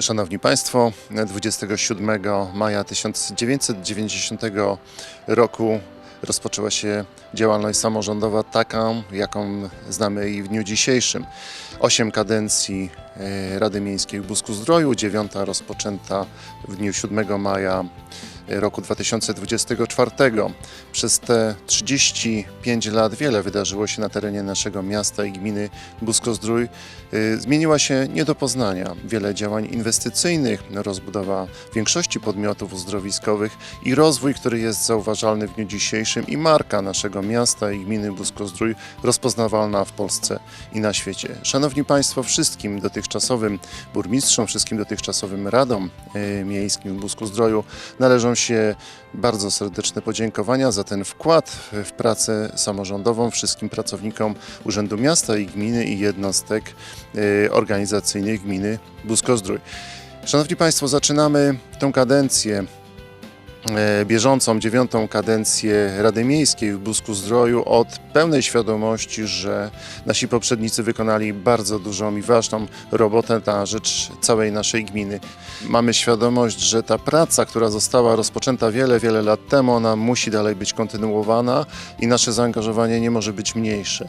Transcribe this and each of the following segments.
Szanowni Państwo, 27 maja 1990 roku rozpoczęła się działalność samorządowa taką, jaką znamy i w dniu dzisiejszym. Osiem kadencji e, Rady Miejskiej w Busku-Zdroju, dziewiąta rozpoczęta w dniu 7 maja roku 2024. Przez te 35 lat wiele wydarzyło się na terenie naszego miasta i gminy Busko-Zdrój. Y, Zmieniła się nie do poznania. Wiele działań inwestycyjnych, rozbudowa większości podmiotów uzdrowiskowych i rozwój, który jest zauważalny w dniu dzisiejszym i marka naszego miasta i gminy Busko-Zdrój rozpoznawalna w Polsce i na świecie. Szanowni Państwo, wszystkim dotychczasowym burmistrzom, wszystkim dotychczasowym radom y, miejskim w Busku-Zdroju należą się bardzo serdeczne podziękowania za ten wkład w pracę samorządową wszystkim pracownikom Urzędu Miasta i Gminy i jednostek y, organizacyjnych gminy Busko-Zdrój. Szanowni Państwo, zaczynamy tę kadencję bieżącą, dziewiątą kadencję Rady Miejskiej w Busku-Zdroju od pełnej świadomości, że nasi poprzednicy wykonali bardzo dużą i ważną robotę na rzecz całej naszej gminy. Mamy świadomość, że ta praca, która została rozpoczęta wiele, wiele lat temu, ona musi dalej być kontynuowana i nasze zaangażowanie nie może być mniejsze.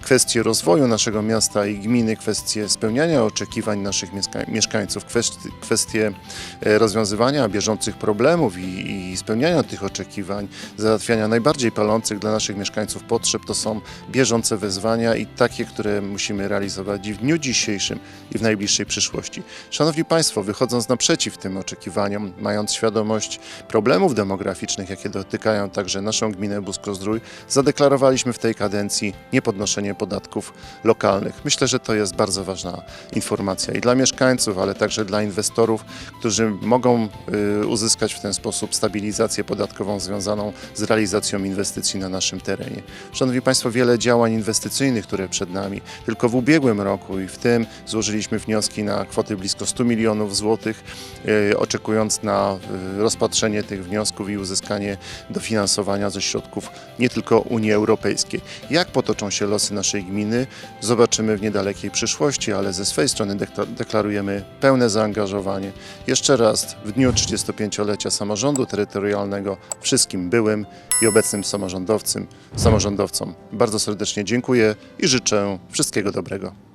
Kwestie rozwoju naszego miasta i gminy, kwestie spełniania oczekiwań naszych mieszka- mieszkańców, kwestie, kwestie e, rozwiązywania bieżących problemów i, i spełniania tych oczekiwań, załatwiania najbardziej palących dla naszych mieszkańców potrzeb, to są bieżące wyzwania i takie, które musimy realizować w dniu dzisiejszym i w najbliższej przyszłości. Szanowni Państwo, wychodząc naprzeciw tym oczekiwaniom, mając świadomość problemów demograficznych, jakie dotykają także naszą gminę Busko-Zdrój, zadeklarowaliśmy w tej kadencji niepodnoszenie podatków lokalnych. Myślę, że to jest bardzo ważna informacja i dla mieszkańców, ale także dla inwestorów, którzy mogą y, uzyskać w ten sposób stabilizację podatkową związaną z realizacją inwestycji na naszym terenie. Szanowni Państwo, wiele działań inwestycyjnych, które przed nami. Tylko w ubiegłym roku i w tym złożyliśmy wnioski na kwoty blisko 100 milionów złotych, y, oczekując na y, rozpatrzenie tych wniosków i uzyskanie dofinansowania ze środków nie tylko Unii Europejskiej. Jak potoczą się losy naszej gminy, zobaczymy w niedalekiej przyszłości, ale ze swej strony dekla- deklarujemy pełne zaangażowanie. Jeszcze raz w dniu 35-lecia samorządu terytorialnego wszystkim byłym i obecnym samorządowcom, bardzo serdecznie dziękuję i życzę wszystkiego dobrego.